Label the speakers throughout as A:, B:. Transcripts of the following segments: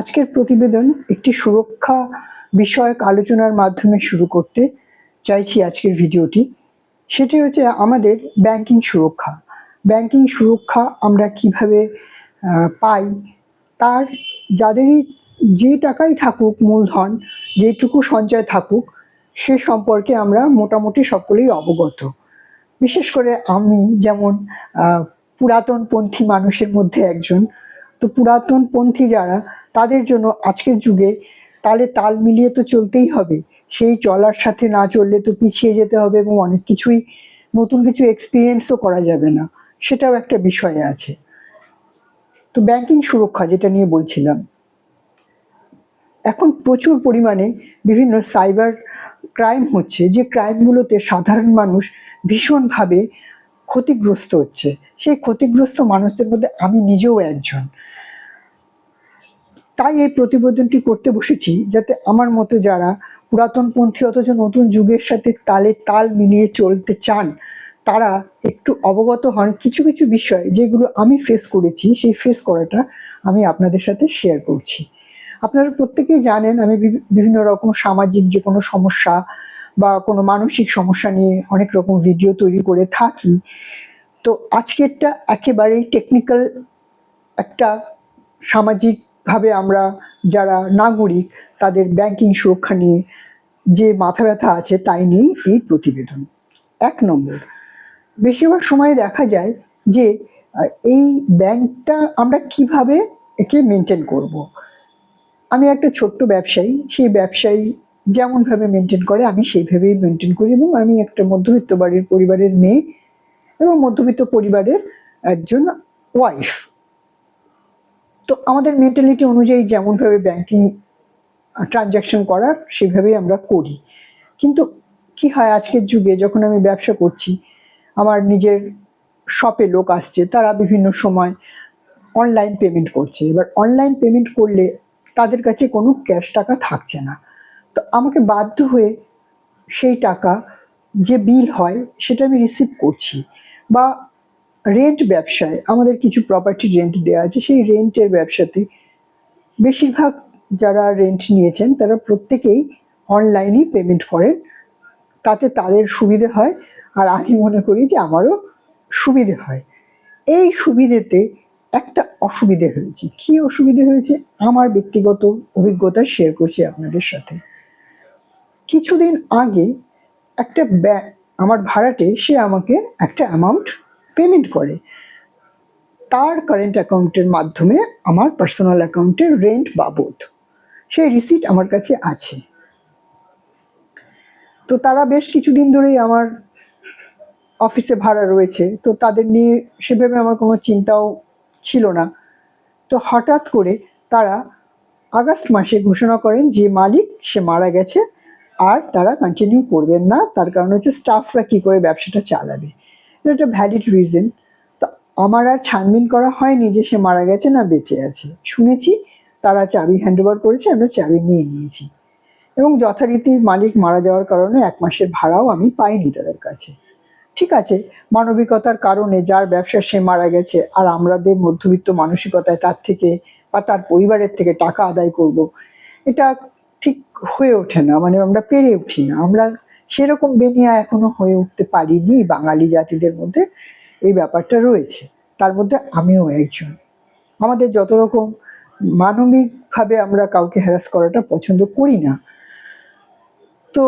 A: আজকের প্রতিবেদন একটি সুরক্ষা বিষয়ক আলোচনার মাধ্যমে শুরু করতে চাইছি আজকের ভিডিওটি। সেটি হচ্ছে আমাদের ব্যাংকিং সুরক্ষা। ব্যাংকিং সুরক্ষা আমরা কীভাবে পাই, তার যাদেরই যে টাকাই থাকুক মূলধন, যেটুকু সঞ্চয় থাকুক, সে সম্পর্কে আমরা মোটামুটি সকলেই অবগত। বিশেষ করে আমি যেমন পুরাতনপন্থী মানুষের মধ্যে একজন তো পুরাতনপন্থী যারা, তাদের জন্য আজকের যুগে তালে তাল মিলিয়ে তো চলতেই হবে। সেই চলার সাথে না চললে তো পিছিয়ে যেতে হবে এবং অনেক কিছুই, নতুন কিছু এক্সপিরিয়েন্সও করা যাবে না। সেটাও একটা বিষয় আছে। তো ব্যাংকিং সুরক্ষা যেটা নিয়ে বলছিলাম। এখন প্রচুর পরিমাণে বিভিন্ন সাইবার ক্রাইম হচ্ছে, যে ক্রাইমগুলোতে সাধারণ মানুষ ভীষণভাবে ক্ষতিগ্রস্ত হচ্ছে। সেই ক্ষতিগ্রস্ত মানুষদের মধ্যে আমি নিজেও একজন। তাই এই প্রতিবেদনটি করতে বসেছি যাতে আমার মতো যারা পুরাতনপন্থী অথচ নতুন যুগের সাথে তালে তাল মিলিয়ে চলতে চান, তারা একটু অবগত হন কিছু কিছু বিষয় যেগুলো আমি ফেস করেছি। সেই ফেস করাটা আমি আপনাদের সাথে শেয়ার করছি। আপনারা প্রত্যেকেই জানেন আমি বিভি- বিভিন্ন রকম সামাজিক যে কোনো সমস্যা বা কোনো মানসিক সমস্যা নিয়ে অনেক রকম ভিডিও তৈরি করে থাকি তো আজকেরটা একেবারেই টেকনিক্যাল একটা সামাজিকভাবে আমরা যারা নাগরিক, তাদের ব্যাংকিং সুরক্ষা নিয়ে যে মাথা ব্যথা আছে তাই নিয়েই এই প্রতিবেদন এক নম্বর, বেশিরভাগ সময় দেখা যায় যে, এই ব্যাংকটা আমরা কীভাবে একে মেনটেন করব। আমি একটা ছোট্ট ব্যবসায়ী, সেই ব্যবসায়ী যেমনভাবে মেনটেন করে, আমি সেইভাবেই মেনটেন করি এবং আমি একটা মধ্যবিত্ত বাড়ির পরিবারের মেয়ে এবং মধ্যবিত্ত পরিবারের একজন ওয়াইফ তো আমাদের মেন্টালিটি অনুযায়ী যেমনভাবে ব্যাংকিং ট্রানজ্যাকশন করার সেভাবেই আমরা করি। কিন্তু কি হয় আজকের যুগে, যখন আমি ব্যবসা করছি, আমার নিজের শপে লোক আসছে, তারা বিভিন্ন সময় অনলাইন পেমেন্ট করছে। এবার অনলাইন পেমেন্ট করলে তাদের কাছে কোনো ক্যাশ টাকা থাকছে না। তো আমাকে বাধ্য হয়ে সেই টাকা যে বিল হয় সেটা আমি রিসিভ করছি। বা রেন্ট ব্যবসায় আমাদের কিছু প্রপার্টি রেন্ট দেওয়া আছে, সেই রেন্টের ব্যবসাতে বেশিরভাগ যারা রেন্ট নিয়েছেন তারা প্রত্যেকেই অনলাইনেই পেমেন্ট করেন। তাতে তাদের সুবিধে হয় আর আমি মনে করি যে আমারও সুবিধে হয়। এই সুবিধেতে একটা অসুবিধে হয়েছে। কি অসুবিধে হয়েছে? আমার ব্যক্তিগত অভিজ্ঞতা শেয়ার করছি আপনাদের সাথে। কিছুদিন আগে একটা ব্যা- আমার ভাড়াটে সে আমাকে একটা অ্যামাউন্ট পেমেন্ট করে। তার কারেন্ট অ্যাকাউন্টের মাধ্যমে আমার পার্সোনাল অ্যাকাউন্টের রেন্ট বাবদ। সেই রিসিট আমার কাছে আছে। তো তারা বেশ কিছুদিন ধরেই আমার অফিসে ভাড়া রয়েছে। তো তাদের নিয়ে সেভাবে আমার কোনো চিন্তাও ছিল না। তো হঠাৎ করে তারা আগস্ট মাসে ঘোষণা করেন যে মালিক সে মারা গেছে। আর তারা কন্টিনিউ করবেন না। তার কারণ হচ্ছে স্টাফরা কি করে ব্যবসাটা চালাবে? এটা একটা ভ্যালিড রিজন তো আমার আর ছানবিন করা হয়নি যে সে মারা গেছে না বেঁচে আছে। শুনেছি তারা চাবি হ্যান্ড ওভার করেছে, আমরা চাবি নিয়ে নিয়েছি। এবং যথারীতি মালিক মারা যাওয়ার কারণে এক মাসের ভাড়াও আমি পাইনি তাদের কাছে। ঠিক আছে, মানবিকতার কারণে যার ব্যবসা সে মারা গেছে আর আমাদের মধ্যবিত্ত মানসিকতায় তার থেকে বা তার পরিবারের থেকে টাকা আদায় করব, এটা ঠিক হয়ে ওঠে না মানে আমরা পেরে উঠি না। আমরা সেরকম বেনিয়া এখনও হয়ে উঠতে পারিনি বাঙালি জাতিদের মধ্যে, এই ব্যাপারটা রয়েছে। তার মধ্যে আমিও একজন। আমাদের যত রকম মানবিকভাবে আমরা কাউকে হ্যারাস করাটা পছন্দ করি না, তো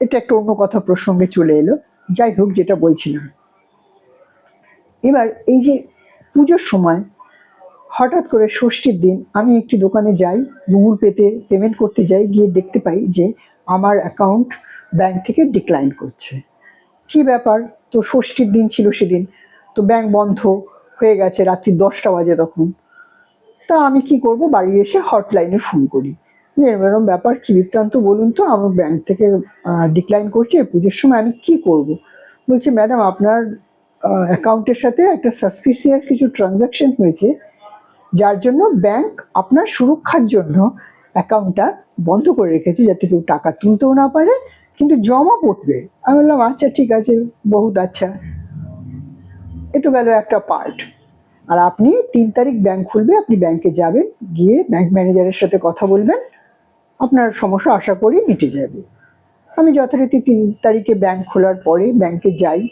A: এটা একটা অন্য কথা প্রসঙ্গে চলে এলো। যাই হোক, যেটা বলছিলাম। এবার এই যে পুজোর সময় হঠাৎ করে ষষ্ঠীর দিন আমি একটি দোকানে যাই, গুগল পেতে পেমেন্ট করতে যাই, গিয়ে দেখতে পাই যে আমার অ্যাকাউন্ট ব্যাংক থেকে ডিক্লাইন করছে। কি ব্যাপার? তো ষষ্ঠীর দিন ছিল সেদিন। তো ব্যাংক বন্ধ হয়ে গেছে রাত্রি দশটা বাজে তখন। তা আমি কি করব? বাড়ি এসে হটলাইনে ফোন করি। এরম ব্যাপার, কি বৃত্তান্ত বলুন তো? আমার ব্যাংক থেকে ডিক্লাইন করছে পুজোর সময় আমি কি করব? বলছে ম্যাডাম আপনার অ্যাকাউন্টের সাথে একটা সাসপিসিয়াস কিছু ট্রানজাকশন হয়েছে। যার জন্য ব্যাংক আপনার সুরক্ষার জন্য অ্যাকাউন্টটা বন্ধ করে রেখেছে যাতে কেউ টাকা তুলতেও না পারে, কিন্তু জমা পড়বে। আমি বললাম আচ্ছা ঠিক আছে, বহুত আচ্ছা। এ তো গেল একটা পার্ট আর আপনি তিন তারিখ ব্যাংক খুলবে, আপনি ব্যাংকে যাবেন, গিয়ে ব্যাংক ম্যানেজারের সাথে কথা বলবেন। আপনার সমস্যা আশা করি মিটে যাবে। আমি যথারীতি তিন তারিখে ব্যাংক খোলার পরে ব্যাংকে যাই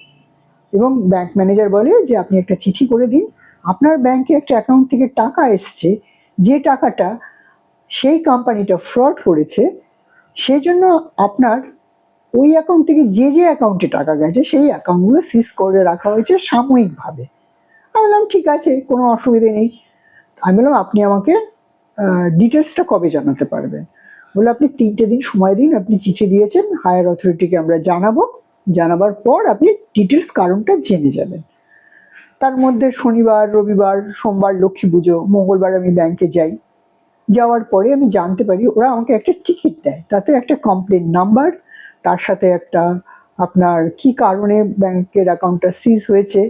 A: এবং ব্যাংক ম্যানেজার বলে যে, আপনি একটা চিঠি করে দিন। আপনার ব্যাংকে একটা অ্যাকাউন্ট থেকে টাকা এসছে, যে টাকাটা সেই কোম্পানিটা ফ্রড করেছে সেই জন্য আপনার ওই অ্যাকাউন্ট থেকে যে যে অ্যাকাউন্টে টাকা গেছে, সেই অ্যাকাউন্টগুলো সিজ করে রাখা হয়েছে সাময়িকভাবে। আমি বললাম, ঠিক আছে, কোনো অসুবিধে নেই। আমি বললাম, আপনি আমাকে ডিটেলসটা কবে জানাতে পারবেন? বলে আপনি তিনটে দিন সময় দিন, আপনি চিঠি দিয়েছেন হায়ার অথরিটিকে আমরা জানাব, জানাবার পর আপনি ডিটেলস কারণটা জেনে যাবেন। তার মধ্যে শনিবার, রবিবার, সোমবার, লক্ষ্মী পুজো, মঙ্গলবার আমি ব্যাংকে যাই। যাওয়ার পরে আমি জানতে পারি ওরা আমাকে একটা টিকিট দেয়। তাতে একটা কমপ্লেন নাম্বার তার সাথে একটা আপনার কি কারণে ব্যাংকের অ্যাকাউন্টটা সিজ হয়েছে,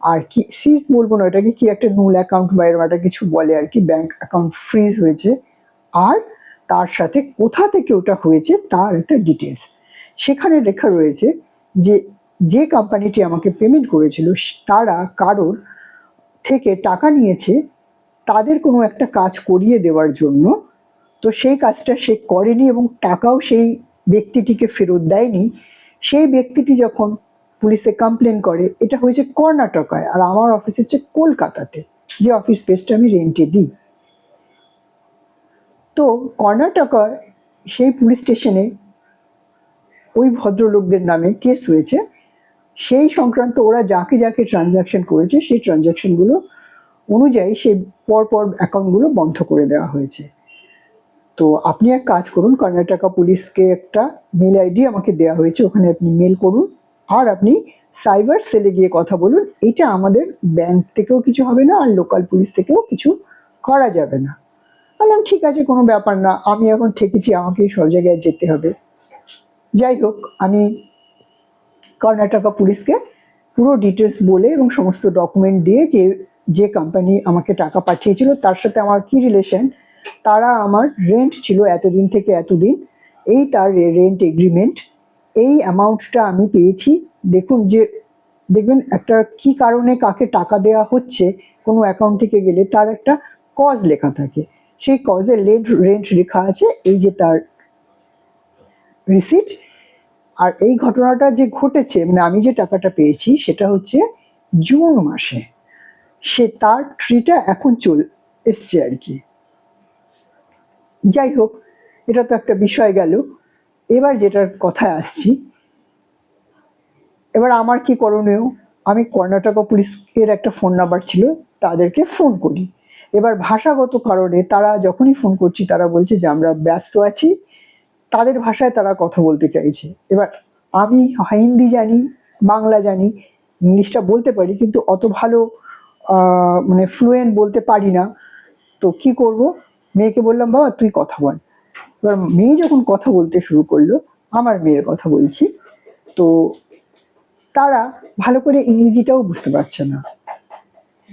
A: আর কি সিজ বলব না ওটাকে কি একটা নুল অ্যাকাউন্ট বা এরকম একটা কিছু বলে আর কি ব্যাংক অ্যাকাউন্ট ফ্রিজ হয়েছে। আর তার সাথে কোথা থেকে ওটা হয়েছে তার একটা ডিটেলস সেখানে লেখা রয়েছে যে যে কোম্পানিটি আমাকে পেমেন্ট করেছিল, তারা কারোর থেকে টাকা নিয়েছে, তাদের কোনো একটা কাজ করিয়ে দেওয়ার জন্য। তো সেই কাজটা সে করেনি এবং টাকাও সেই ব্যক্তিটিকে ফেরত দেয়নি। সেই ব্যক্তিটি যখন পুলিশে কমপ্লেন করে, এটা হয়েছে কর্ণাটকায় আর আমার অফিস হচ্ছে কলকাতাতে। যে অফিস স্পেসটা আমি রেন্টে দিই। তো কর্ণাটকায় সেই পুলিশ স্টেশনে ওই ভদ্রলোকদের নামে কেস হয়েছে। সেই সংক্রান্ত ওরা যাকে যাকে ট্রানজাকশন করেছে, সেই ট্রানজাকশনগুলো অনুযায়ী সেই পরপর অ্যাকাউন্টগুলো বন্ধ করে দেওয়া হয়েছে। তো আপনি এক কাজ করুন, কর্ণাটকা পুলিশকে একটা মেল আইডি আমাকে দেওয়া হয়েছে, ওখানে আপনি মেল করুন। আর আপনি সাইবার সেলে গিয়ে কথা বলুন, এটা আমাদের ব্যাংক থেকেও কিছু হবে না, আর লোকাল পুলিশ থেকেও কিছু করা যাবে না। বললাম, ঠিক আছে, কোনো ব্যাপার না, আমি এখন ঠেকেছি আমাকে সব জায়গায় যেতে হবে। যাই হোক, আমি কর্ণাটকা পুলিশকে পুরো ডিটেলস বলে এবং সমস্ত ডকুমেন্ট দিয়ে যে যে কোম্পানি আমাকে টাকা পাঠিয়েছিল, তার সাথে আমার কি রিলেশন তারা আমার রেন্ট ছিল এতদিন থেকে এতদিন। এই তার রেন্ট এগ্রিমেন্ট এই অ্যামাউন্টটা আমি পেয়েছি। দেখুন যে, দেখবেন একটা কি কারণে কাকে টাকা দেওয়া হচ্ছে কোনো অ্যাকাউন্ট থেকে গেলে তার একটা কজ লেখা থাকে। সেই কজে রেন্ট রেন্ট লেখা আছে, এই যে তার রিসিট আর এই ঘটনাটা যে ঘটেছে মানে আমি যে টাকাটা পেয়েছি সেটা হচ্ছে জুন মাসে। সে তার ট্রিটা এখন চল, এসছে আর কি। যাই হোক, এটা তো একটা বিষয় গেল। এবার যেটার কথায় আসছি, এবার আমার কি করণীয়? আমি কর্ণাটকা পুলিশের একটা ফোন নাম্বার ছিল, তাদেরকে ফোন করি। এবার ভাষাগত কারণে তারা যখনই ফোন করছি, তারা বলছে যে আমরা ব্যস্ত আছি তাদের ভাষায় তারা কথা বলতে চাইছে। এবার আমি হিন্দি জানি, বাংলা জানি, ইংলিশটা বলতে পারি, কিন্তু অত ভালো মানে ফ্লুয়েন্ট বলতে পারি না। তো কি করব? মেয়েকে বললাম, বাবা, তুই কথা বল। এবার মেয়ে যখন কথা বলতে শুরু করল, আমার মেয়ের কথা বলছি। তো তারা ভালো করে ইংরেজিটাও বুঝতে পারছে না।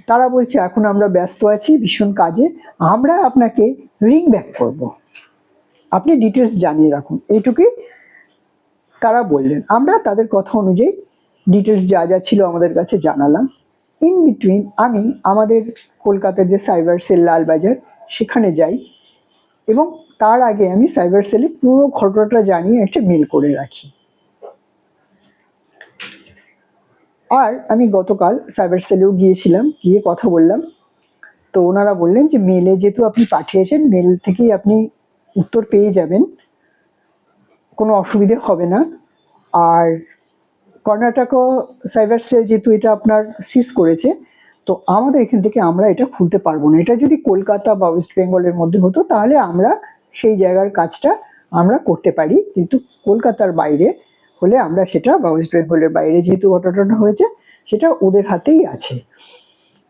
A: তারা বলছে, এখন আমরা ব্যস্ত আছি, ভীষণ কাজে, আমরা আপনাকে রিং ব্যাক করব। আপনি ডিটেলস জানিয়ে রাখুন। এইটুকুই তারা বললেন। আমরা তাদের কথা অনুযায়ী ডিটেলস যা যা ছিল আমাদের কাছে জানালাম। ইন বিটুইন আমি আমাদের কলকাতার যে সাইবার সেল লালবাজার সেখানে যাই এবং তার আগে আমি সাইবার সেলে পুরো ঘটনাটা জানিয়ে একটা মেল করে রাখি। আর আমি গতকাল সাইবার সেলেও গিয়েছিলাম, গিয়ে কথা বললাম। তো ওনারা বললেন যে মেলে যেহেতু আপনি পাঠিয়েছেন মেল থেকেই আপনি উত্তর পেয়ে যাবেন। কোনো অসুবিধে হবে না। আর কর্ণাটক সাইবার সেল যেহেতু এটা আপনার সিজ করেছে, তো আমাদের এখান থেকে আমরা এটা খুলতে পারব না। এটা যদি কলকাতা বা ওয়েস্ট বেঙ্গলের মধ্যে হতো, তাহলে আমরা সেই জায়গার কাজটা আমরা করতে পারি। কিন্তু কলকাতার বাইরে হলে আমরা সেটা বা ওয়েস্ট বেঙ্গলের বাইরে যেহেতু ঘটনাটা হয়েছে, সেটা ওদের হাতেই আছে।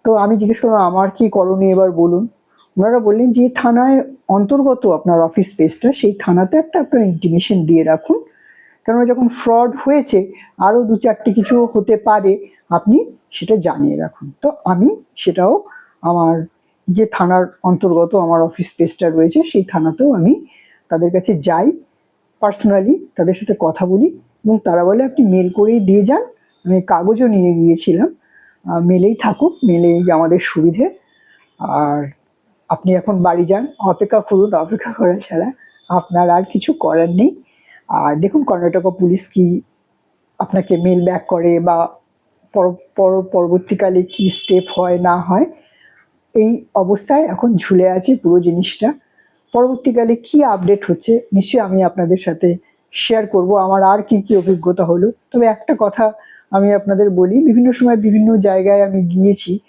A: তো আমি জিজ্ঞেস করলাম, আমার কি করণীয়? এবার বলুন। ওনারা বললেন যে থানায় অন্তর্গত আপনার অফিস স্পেসটা সেই থানাতে একটা আপনার ইন্টিমেশন দিয়ে রাখুন। কেননা যখন ফ্রড হয়েছে আরও দু চারটে কিছু হতে পারে, আপনি সেটা জানিয়ে রাখুন। তো আমি সেটাও আমার যে থানার অন্তর্গত আমার অফিস স্পেসটা রয়েছে, সেই থানাতেও আমি তাদের কাছে যাই পার্সোনালি তাদের সাথে কথা বলি এবং তারা বলে, আপনি মেল করেই দিয়ে যান। আমি কাগজও নিয়ে গিয়েছিলাম। মেলেই থাকুক মেলেই আমাদের সুবিধে। আর আপনি এখন বাড়ি যান, অপেক্ষা করুন, অপেক্ষা করা ছাড়া আপনার আর কিছু করার নেই। আর দেখুন, কর্ণাটক পুলিশ কি আপনাকে মেল ব্যাক করে বা পর- পর- পরবর্তীকালে কি স্টেপ হয়, না হয়, এই অবস্থায় এখন ঝুলে আছে পুরো জিনিসটা। পরবর্তীকালে কি আপডেট হচ্ছে, নিশ্চয়ই আমি আপনাদের সাথে শেয়ার করব। আমার আর কি কি অভিজ্ঞতা হলো? তবে একটা কথা আমি আপনাদের বলি, বিভিন্ন সময় বিভিন্ন জায়গায় আমি গিয়েছি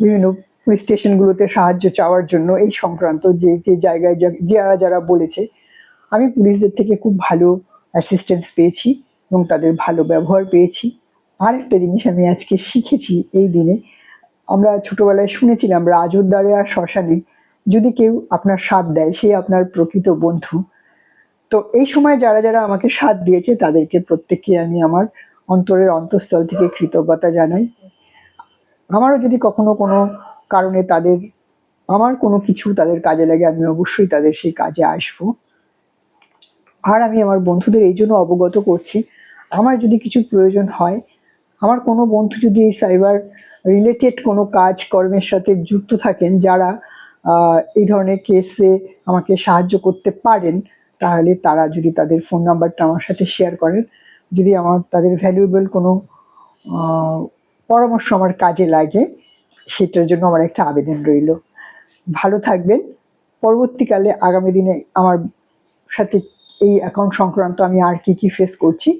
A: বিভিন্ন পুলিশ স্টেশনগুলোতে সাহায্য চাওয়ার জন্য এই সংক্রান্ত যে যে জায়গায় যারা যারা বলেছে, আমি পুলিশদের থেকে খুব ভালো অ্যাসিস্ট্যান্স পেয়েছি এবং তাদের ভালো ব্যবহার পেয়েছি। আর একটা জিনিস আমি আজকে শিখেছি এই দিনে। আমরা ছোটবেলায় শুনেছিলাম রাজোদ্দারে আর শ্মশানে যদি কেউ আপনার সাথ দেয়, সে আপনার প্রকৃত বন্ধু। তো এই সময় যারা যারা আমাকে সাথ দিয়েছে, তাদেরকে প্রত্যেককে আমি আমার অন্তরের অন্তঃস্থল থেকে কৃতজ্ঞতা জানাই। আমারও যদি কখনো কোনো কারণে তাদের, আমার কোনো কিছু তাদের কাজে লাগে, আমি অবশ্যই তাদের সেই কাজে আসব। আর আমি আমার বন্ধুদের এই জন্য অবগত করছি, আমার যদি কিছু প্রয়োজন হয়, আমার কোনো বন্ধু যদি এই সাইবার রিলেটেড কোনো কাজ কর্মের সাথে যুক্ত থাকেন, যারা এই ধরনের কেসে আমাকে সাহায্য করতে পারেন, তাহলে তারা যদি তাদের ফোন নাম্বারটা আমার সাথে শেয়ার করেন, যদি আমার তাদের ভ্যালুয়েবল কোনো পরামর্শ আমার কাজে লাগে সেটার জন্য আমার একটা আবেদন রইল। ভালো থাকবেন। পরবর্তীকালে আগামী দিনে আমার সাথে এই অ্যাকাউন্ট সংক্রান্ত আমি আর কি কি ফেস করছি,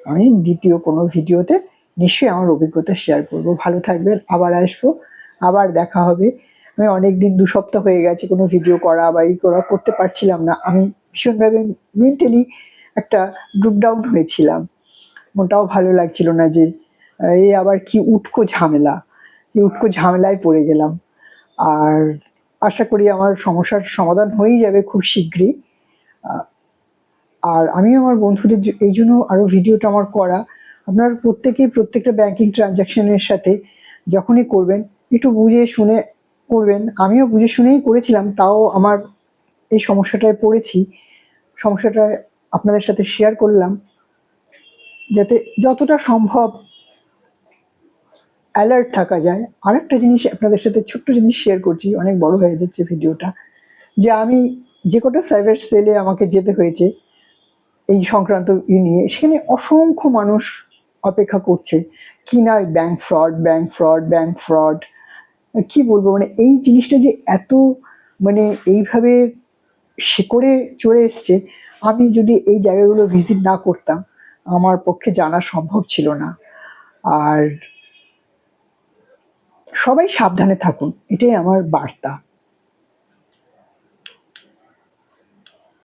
A: আমি দ্বিতীয় কোনো ভিডিওতে নিশ্চয়ই আমার অভিজ্ঞতা শেয়ার করব। ভালো থাকবেন, আবার আসব, আবার দেখা হবে। আমি অনেক দিন দু সপ্তাহ হয়ে গেছে কোনো ভিডিও করা বা এই করা করতে পারছিলাম না। আমি ভীষণভাবে মেন্টালি একটা গ্রুপ ডাউন হয়েছিলাম। মনটাও ভালো লাগছিল না যে এই আবার কি উটকো ঝামেলা। এই উটকো ঝামেলায় পড়ে গেলাম। আর আশা করি আমার সমস্যার সমাধান হয়েই যাবে খুব শীঘ্রই। আর আমি আমার বন্ধুদের এই জন্য আরও ভিডিওটা আমার করা। আপনার প্রত্যেকেই প্রত্যেকটা ব্যাংকিং ট্রানজাকশনের সাথে যখনই করবেন, একটু বুঝে শুনে করবেন। আমিও বুঝে শুনেই করেছিলাম, তাও আমার এই সমস্যাটায় পড়েছি। সমস্যাটা আপনাদের সাথে শেয়ার করলাম। যাতে যতটা সম্ভব অ্যালার্ট থাকা যায়। আরেকটা জিনিস আপনাদের সাথে ছোট্ট জিনিস শেয়ার করছি, অনেক বড় হয়ে যাচ্ছে ভিডিওটা। যে আমি যে কটা সাইবার সেলে আমাকে যেতে হয়েছে এই সংক্রান্ত ই নিয়ে, সেখানে অসংখ্য মানুষ অপেক্ষা করছে, কি না bank fraud bank fraud bank fraud কি বলব? মানে এই জিনিসটা যে এত মানে এইভাবে শিকড়ে চলে এসছে, আমি যদি এই জায়গাগুলো ভিজিট না করতাম, আমার পক্ষে জানা সম্ভব ছিল না। আর সবাই সাবধানে থাকুন এটাই আমার বার্তা।